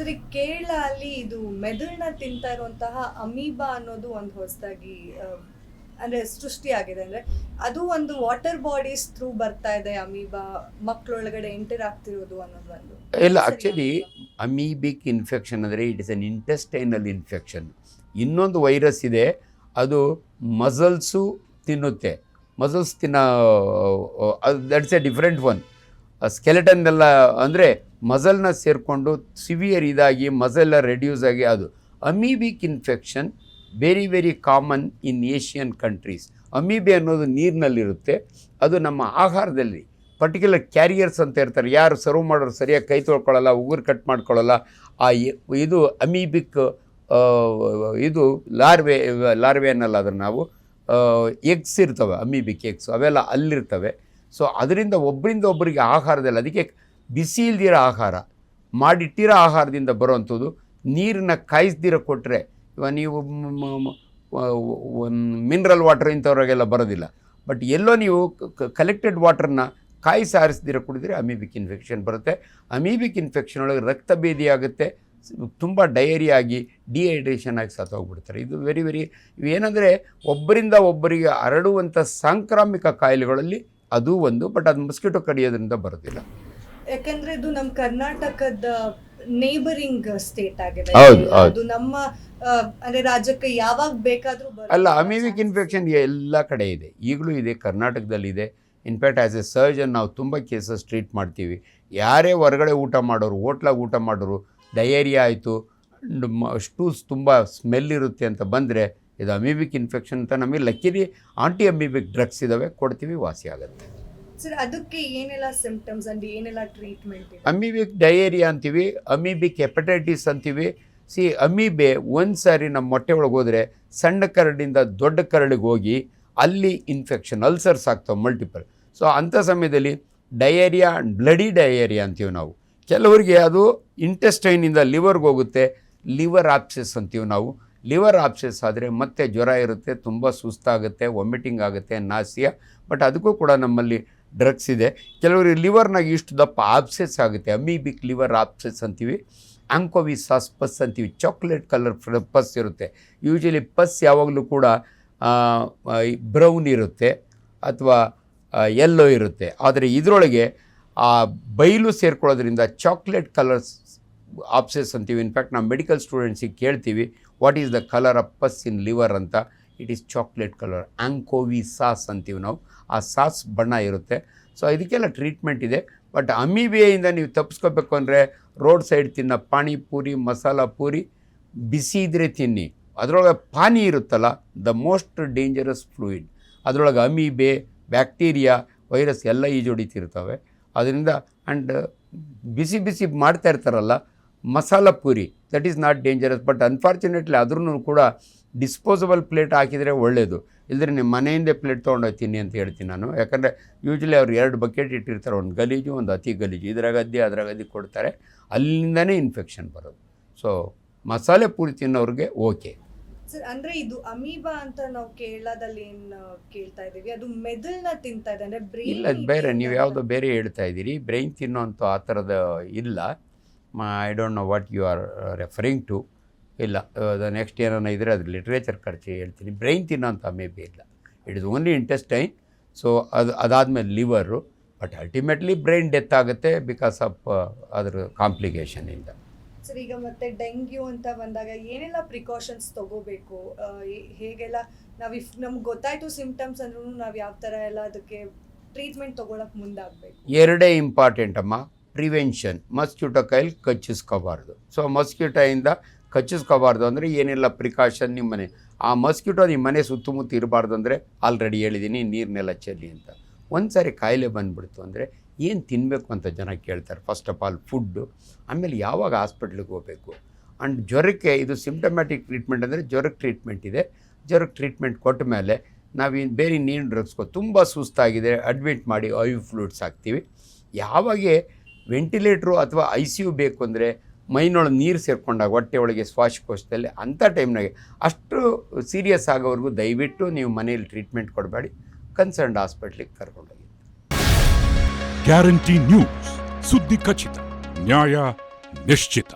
ಸರಿ ಕೇರಳ ಅಲ್ಲಿ ಇದು ಮೆದುಳನ್ನ ತಿಂತಾ ಇರುವಂತಹ ಅಮೀಬಾ ಅನ್ನೋದು ಒಂದು ಹೊಸದಾಗಿ ಅಂದ್ರೆ ಸೃಷ್ಟಿಯಾಗಿದೆ ಅಂದ್ರೆ ಅದು ಒಂದು ವಾಟರ್ ಬಾಡೀಸ್ ಥ್ರೂ ಬರ್ತಾ ಇದೆ ಅಮೀಬಾ ಮಕ್ಕಳೊಳಗಡೆ ಎಂಟರ್ ಆಗ್ತಿರೋದು ಅನ್ನೋದು ಒಂದು. ಇಲ್ಲ ಆಕ್ಚುಲಿ ಅಮೀಬಿಕ್ ಇನ್ಫೆಕ್ಷನ್ ಅಂದರೆ it is an intestinal infection ಇನ್ನೊಂದು ವೈರಸ್ ಇದೆ ಅದು ಮಸಲ್ಸು ತಿನ್ನುತ್ತೆ. ಮಸಲ್ಸ್ ತಿನ್ನ that's a different one skeleton ಎಲ್ಲ ಅಂದರೆ ಮಸಲ್ನ ಸೇರಿಕೊಂಡು ಸಿವಿಯರ್ ಇದಾಗಿ ಮಸಲ್ ರೆಡ್ಯೂಸ್ ಆಗಿ ಅದು amoebic infection very very common in Asian countries amoeba ಅನ್ನೋದು ನೀರಿನಲ್ಲಿರುತ್ತೆ. ಅದು ನಮ್ಮ ಆಹಾರದಲ್ಲಿ ಪರ್ಟಿಕ್ಯುಲರ್ ಕ್ಯಾರಿಯರ್ಸ್ ಅಂತ ಇರ್ತಾರೆ ಯಾರು ಸರ್ವ್ ಮಾಡೋರು ಸರಿಯಾಗಿ ಕೈ ತೊಳ್ಕೊಳ್ಳಲ್ಲ, ಉಗುರು ಕಟ್ ಮಾಡ್ಕೊಳ್ಳಲ್ಲ, ಆ ಇದು ಅಮೀಬಿಕ್ ಇದು ಲಾರ್ವೆ ಲಾರ್ವೆ ಅನ್ನಲ್ಲ ಅದ್ರ ನಾವು ಎಗ್ಸ್ ಇರ್ತವೆ, ಅಮೀಬಿಕ್ ಎಗ್ಸ್ ಅವೆಲ್ಲ ಅಲ್ಲಿರ್ತವೆ. ಸೊ ಅದರಿಂದ ಒಬ್ಬರಿಂದ ಒಬ್ಬರಿಗೆ ಆಹಾರದಲ್ಲಿ, ಅದಕ್ಕೆ ಬಿಸಿ ಇಲ್ದಿರೋ ಆಹಾರ, ಮಾಡಿಟ್ಟಿರೋ ಆಹಾರದಿಂದ ಬರುವಂಥದ್ದು ನೀರನ್ನ ಕಾಯಿಸ್ದಿರ ಕೊಟ್ಟರೆ ಇವಾಗ ನೀವು ಮಿನರಲ್ ವಾಟರ್ ಇಂಥವ್ರಿಗೆಲ್ಲ ಬರೋದಿಲ್ಲ. ಬಟ್ ಎಲ್ಲೋ ನೀವು ಕಲೆಕ್ಟೆಡ್ ವಾಟರ್ನ ಕಾಯಿಸಿ ಆರಿಸ್ದಿರ ಕುಡಿದ್ರೆ ಅಮೀಬಿಕ್ ಇನ್ಫೆಕ್ಷನ್ ಬರುತ್ತೆ. ಅಮೀಬಿಕ್ ಇನ್ಫೆಕ್ಷನ್ ಒಳಗೆ ರಕ್ತ ಭೇದಿ ಆಗುತ್ತೆ. ತುಂಬ ಡಯರಿ ಆಗಿ ಡಿಹೈಡ್ರೇಷನ್ ಆಗಿ ಸತ್ತೋಗ್ಬಿಡ್ತಾರೆ. ಇದು ವೆರಿ ವೆರಿ ಇವೇನೆಂದರೆ ಒಬ್ಬರಿಂದ ಒಬ್ಬರಿಗೆ ಹರಡುವಂಥ ಸಾಂಕ್ರಾಮಿಕ ಕಾಯಿಲೆಗಳಲ್ಲಿ ಅದು ಒಂದು ಬಟ್ ಅದು ಮಸ್ಕಿಟೋ ಕಡಿಯೋದ್ರಿಂದ ಬರೋದಿಲ್ಲ. ಯಾಕಂದ್ರೆ ಇದು ನಮ್ಮ ಕರ್ನಾಟಕದ ನೇಬರಿಂಗ್ ಸ್ಟೇಟ್ ಆಗಿದೆ. ಹೌದು, ಹೌದು. ಅದು ನಮ್ಮ ಆ, ಅಂದ್ರೆ ರಾಜ್ಯಕ್ಕೆ ಯಾವಾಗ ಬೇಕಾದ್ರೂ ಬರುತ್ತೆ. ಅಲ್ಲ ಅಮೀಬಿಕ್ ಇನ್ಫೆಕ್ಷನ್ ಎಲ್ಲ ಕಡೆ ಇದೆ. ಈಗಲೂ ಇದೆ ಕರ್ನಾಟಕದಲ್ಲಿದೆ. In fact as a surgeon ನಾವು ತುಂಬ ಕೇಸಸ್ ಟ್ರೀಟ್ ಮಾಡ್ತೀವಿ. ಯಾರೇ ಹೊರಗಡೆ ಊಟ ಮಾಡೋರು ಹೋಟ್ಲಾಗ ಊಟ ಮಾಡೋರು ಡಯೇರಿಯಾ ಆಯಿತು ಸ್ಟೂಸ್ ತುಂಬ ಸ್ಮೆಲ್ ಇರುತ್ತೆ ಅಂತ ಬಂದರೆ ಇದು ಅಮೀಬಿಕ್ ಇನ್ಫೆಕ್ಷನ್ ಅಂತ ನಮಗೆ ಲಕ್ಕಿರಿ ಆಂಟಿ ಅಮೀಬಿಕ್ ಡ್ರಗ್ಸ್ ಇದ್ದಾವೆ ಕೊಡ್ತೀವಿ ವಾಸಿ ಆಗುತ್ತೆ. ಅದಕ್ಕೆ ಏನೆಲ್ಲ ಸಿಂಪ್ಟಮ್ಸ್ ಅಂಡ್ ಏನೆಲ್ಲ ಟ್ರೀಟ್ಮೆಂಟ್ ಅಮೀಬಿಕ್ ಡಯೇರಿಯಾ ಅಂತೀವಿ ಅಮೀಬಿಕ್ ಹೆಪಟೈಟಿಸ್ ಅಂತೀವಿ. ಸಿ ಅಮೀಬೆ ಒಂದು ಸಾರಿ ನಮ್ಮ ಮೊಟ್ಟೆ ಒಳಗೆ ಹೋದರೆ ಸಣ್ಣ ಕರಡಿಂದ ದೊಡ್ಡ ಕರಡಿಗೆ ಹೋಗಿ ಅಲ್ಲಿ ಇನ್ಫೆಕ್ಷನ್ ಅಲ್ಸರ್ಸ್ ಆಗ್ತಾವೆ ಮಲ್ಟಿಪಲ್ ಸೊ ಅಂಥ ಸಮಯದಲ್ಲಿ ಡಯೇರಿಯಾ ಬ್ಲಡಿ ಡಯೇರಿಯಾ ಅಂತೀವಿ ನಾವು. ಕೆಲವರಿಗೆ ಅದು ಇಂಟೆಸ್ಟೈನಿಂದ ಲಿವರ್ಗೆ ಹೋಗುತ್ತೆ ಲಿವರ್ ಆಪ್ಸೆಸ್ ಅಂತೀವಿ ನಾವು. ಲಿವರ್ ಆಪ್ಸೆಸ್ ಆದರೆ ಮತ್ತೆ ಜ್ವರ ಇರುತ್ತೆ, ತುಂಬ ಸುಸ್ತಾಗುತ್ತೆ ವಾಮಿಟಿಂಗ್ ಆಗುತ್ತೆ ನಾಸಿಯ ಬಟ್ ಅದಕ್ಕೂ ಕೂಡ ನಮ್ಮಲ್ಲಿ ಡ್ರಗ್ಸ್ ಇದೆ. ಕೆಲವರಿಗೆ ಲಿವರ್ನಾಗ ಇಷ್ಟು ದಪ್ಪ ಆಪ್ಸೆಸ್ ಆಗುತ್ತೆ. ಅಮೀಬಿಕ್ ಲಿವರ್ ಆಪ್ಸೆಸ್ ಅಂತೀವಿ. ಆಂಕೋವಿಸಾಸ್ ಪಸ್ ಅಂತೀವಿ ಚಾಕ್ಲೇಟ್ ಕಲರ್ ಪಸ್ ಇರುತ್ತೆ. ಯೂಶಲಿ ಪಸ್ ಯಾವಾಗಲೂ ಕೂಡ ಬ್ರೌನ್ ಇರುತ್ತೆ ಅಥವಾ ಎಲ್ಲೋ ಇರುತ್ತೆ. ಆದರೆ ಇದರೊಳಗೆ, ಆ, ಬೈಲು ಸೇರ್ಕೊಳ್ಳೋದ್ರಿಂದ ಚಾಕ್ಲೇಟ್ ಕಲರ್ಸ್ ಆಪ್ಸೆಸ್ ಅಂತೀವಿ. ಇನ್ಫ್ಯಾಕ್ಟ್ ನಾವು ಮೆಡಿಕಲ್ ಸ್ಟೂಡೆಂಟ್ಸಿಗೆ ಕೇಳ್ತೀವಿ what is the colour of pus in liver ಅಂತ. It is chocolate colour anchovy sauce ಅಂತೀವಿ ನಾವು. ಆ ಸಾಸ್ ಬಣ್ಣ ಇರುತ್ತೆ. ಸೊ ಇದಕ್ಕೆಲ್ಲ ಟ್ರೀಟ್ಮೆಂಟ್ ಇದೆ. ಬಟ್ ಅಮೀಬಿಯಿಂದ ನೀವು ತಪ್ಪಿಸ್ಕೋಬೇಕು ಅಂದರೆ ರೋಡ್ ಸೈಡ್ ತಿನ್ನೋ ಪಾನಿಪೂರಿ ಮಸಾಲ ಪೂರಿ, ಬಿಸಿ ಇದ್ರೆ ತಿನ್ನಿ. ಅದರೊಳಗೆ ಪಾನಿ ಇರುತ್ತಲ್ಲ ದ ಮೋಸ್ಟ್ ಡೇಂಜರಸ್ ಫ್ಲೂಯಿಡ್ ಅದರೊಳಗೆ ಅಮೀಬೆ, ಬ್ಯಾಕ್ಟೀರಿಯಾ, ವೈರಸ್ ಎಲ್ಲ ಈಜೊಡಿತಿರ್ತವೆ ಅದರಿಂದ ಆ್ಯಂಡ್ ಬಿಸಿ ಬಿಸಿ ಮಾಡ್ತಾ ಇರ್ತಾರಲ್ಲ masala puri that is not dangerous but unfortunately ಅದ್ರೂ ಕೂಡ ಡಿಸ್ಪೋಸಬಲ್ ಪ್ಲೇಟ್ ಹಾಕಿದರೆ ಒಳ್ಳೆಯದು ಇಲ್ಲದ್ರೆ ನಿಮ್ಮ ಮನೆಯಿಂದೇ ಪ್ಲೇಟ್ ತೊಗೊಂಡೋಗಿ ತಿನ್ನಿ ಅಂತ ಹೇಳ್ತೀನಿ ನಾನು. ಯಾಕಂದರೆ ಯೂಶ್ವಲಿ ಅವ್ರು ಎರಡು ಬಕೆಟ್ ಇಟ್ಟಿರ್ತಾರೆ ಒಂದು ಗಲೀಜು ಒಂದು ಅತಿ ಗಲೀಜು. ಇದ್ರಾಗ ಅದ್ದಿ ಅದ್ರಾಗ ಅದ್ದಿ ಕೊಡ್ತಾರೆ. ಅಲ್ಲಿಂದನೇ ಇನ್ಫೆಕ್ಷನ್ ಬರೋದು. ಸೊ ಮಸಾಲೆ ಪೂರಿ ತಿನ್ನೋರಿಗೆ ಓಕೆ ಸರ್ ಅಂದ್ರೆ ಇದು ಅಮೀಬಾ ಅಂತ ನಾವು ಕೇರಳದಲ್ಲಿ ಏನು ಕೇಳ್ತಾ ಇದ್ದೀವಿ. ಅದು ಮೆದುಳನ್ನ ತಿಂತಾ ಇದೆ ಅಂದ್ರೆ ಬ್ರೈನ್ ಇಲ್ಲ ಬೇರೆ ನೀವು ಯಾವುದೋ ಬೇರೆ ಹೇಳ್ತಾ ಇದ್ದೀರಿ. ಬ್ರೈನ್ ತಿನ್ನೋಂಥ ಆ ಥರದ ಇಲ್ಲ. I don't know what you are referring to ಇಲ್ಲ ಅದು ನೆಕ್ಸ್ಟ್ ಏನಾನ ಇದ್ದರೆ ಅದು ಲಿಟ್ರೇಚರ್ ಖರ್ಚು ಹೇಳ್ತೀನಿ. ಬ್ರೈನ್ ತಿನ್ನೋಂಥ ಮೇ ಬಿ ಇಲ್ಲ. It is only intestine so ಅದು ಅದಾದಮೇಲೆ liver but ultimately brain death ಆಗುತ್ತೆ ಬಿಕಾಸ್ ಆಫ್ ಅದ್ರ ಕಾಂಪ್ಲಿಕೇಶನಿಂದ ಸರ್ ಈಗ ಮತ್ತೆ ಡೆಂಗ್ಯೂ ಅಂತ ಬಂದಾಗ ಏನೆಲ್ಲ ಪ್ರಿಕಾಷನ್ಸ್ ತಗೋಬೇಕು? ಹೇಗೆಲ್ಲ ನಾವು ಇಫ್ ನಮ್ಗೆ ಗೊತ್ತಾಯ್ತು ಸಿಂಪ್ಟಮ್ಸ್ ಅಂದ್ರೂ ನಾವು ಯಾವ ಥರ ಎಲ್ಲ ಅದಕ್ಕೆ ಟ್ರೀಟ್ಮೆಂಟ್ ತಗೊಳಕ್ ಮುಂದಾಗಬೇಕು? ಎರಡೇ ಇಂಪಾರ್ಟೆಂಟ್ ಅಮ್ಮ. ಪ್ರಿವೆನ್ಷನ್, ಮಸ್ಕ್ಯೂಟೋ ಕೈಲಿ ಕಚ್ಚಿಸ್ಕೋಬಾರ್ದು. ಸೊ ಮಸ್ಕ್ಯೂಟೋಯಿಂದ ಕಚ್ಚಿಸ್ಕೋಬಾರ್ದು ಅಂದರೆ ಏನೆಲ್ಲ ಪ್ರಿಕಾಷನ್ ನಿಮ್ಮ ಮನೆ ಆ ಮಸ್ಕ್ಯೂಟೋ ನಿಮ್ಮ ಮನೆ ಸುತ್ತಮುತ್ತ ಇರಬಾರ್ದು ಅಂದರೆ ಆಲ್ರೆಡಿ ಹೇಳಿದ್ದೀನಿ ನೀರನ್ನೆಲ್ಲ ಚೆಲ್ಲಿ ಅಂತ. ಒಂದು ಸಾರಿ ಕಾಯಿಲೆ ಬಂದುಬಿಡ್ತು ಅಂದರೆ ಏನು ತಿನ್ನಬೇಕು ಅಂತ ಜನ ಕೇಳ್ತಾರೆ. ಫಸ್ಟ್ ಆಫ್ ಆಲ್ ಫುಡ್ಡು ಆಮೇಲೆ ಯಾವಾಗ ಹಾಸ್ಪಿಟ್ಲಿಗೆ ಹೋಗಬೇಕು? ಆ್ಯಂಡ್ ಜ್ವರಕ್ಕೆ ಇದು ಸಿಂಪ್ಟಮ್ಯಾಟಿಕ್ ಟ್ರೀಟ್ಮೆಂಟ್ ಅಂದರೆ ಜ್ವರಕ್ಕೆ ಟ್ರೀಟ್ಮೆಂಟ್ ಇದೆ. ಜ್ವರಕ್ಕೆ ಟ್ರೀಟ್ಮೆಂಟ್ ಕೊಟ್ಟ ಮೇಲೆ ನಾವೇನು ಬೇರೆ ನೀರು ಡ್ರಗ್ಸ್ಕೋ ತುಂಬ ಸುಸ್ತಾಗಿದೆ ಅಡ್ಮಿಟ್ ಮಾಡಿ ಐ ಫ್ಲೂಡ್ಸ್ ಹಾಕ್ತೀವಿ. ಯಾವಾಗೆ ವೆಂಟಿಲೇಟ್ರು ಅಥವಾ ಐ ಸಿ ಯು ಬೇಕು ಅಂದರೆ ಮೈನೊಳಗೆ ನೀರು ಸೇರ್ಕೊಂಡಾಗ ಹೊಟ್ಟೆ ಒಳಗೆ ಶ್ವಾಸಕೋಶದಲ್ಲಿ ಅಂಥ ಟೈಮ್ನಾಗೆ ಅಷ್ಟು ಸೀರಿಯಸ್ ಆಗೋವರೆಗೂ ದಯವಿಟ್ಟು ನೀವು ಮನೆಯಲ್ಲಿ ಟ್ರೀಟ್ಮೆಂಟ್ ಕೊಡಬೇಡಿ. ಕನ್ಸರ್ನ್ಡ್ ಹಾಸ್ಪಿಟ್ಲಿಗೆ ಕರ್ಕೊಂಡೋಗಿ. Guarantee news. ಸುದ್ದಿ ಖಚಿತ. ನ್ಯಾಯ ನಿಶ್ಚಿತ.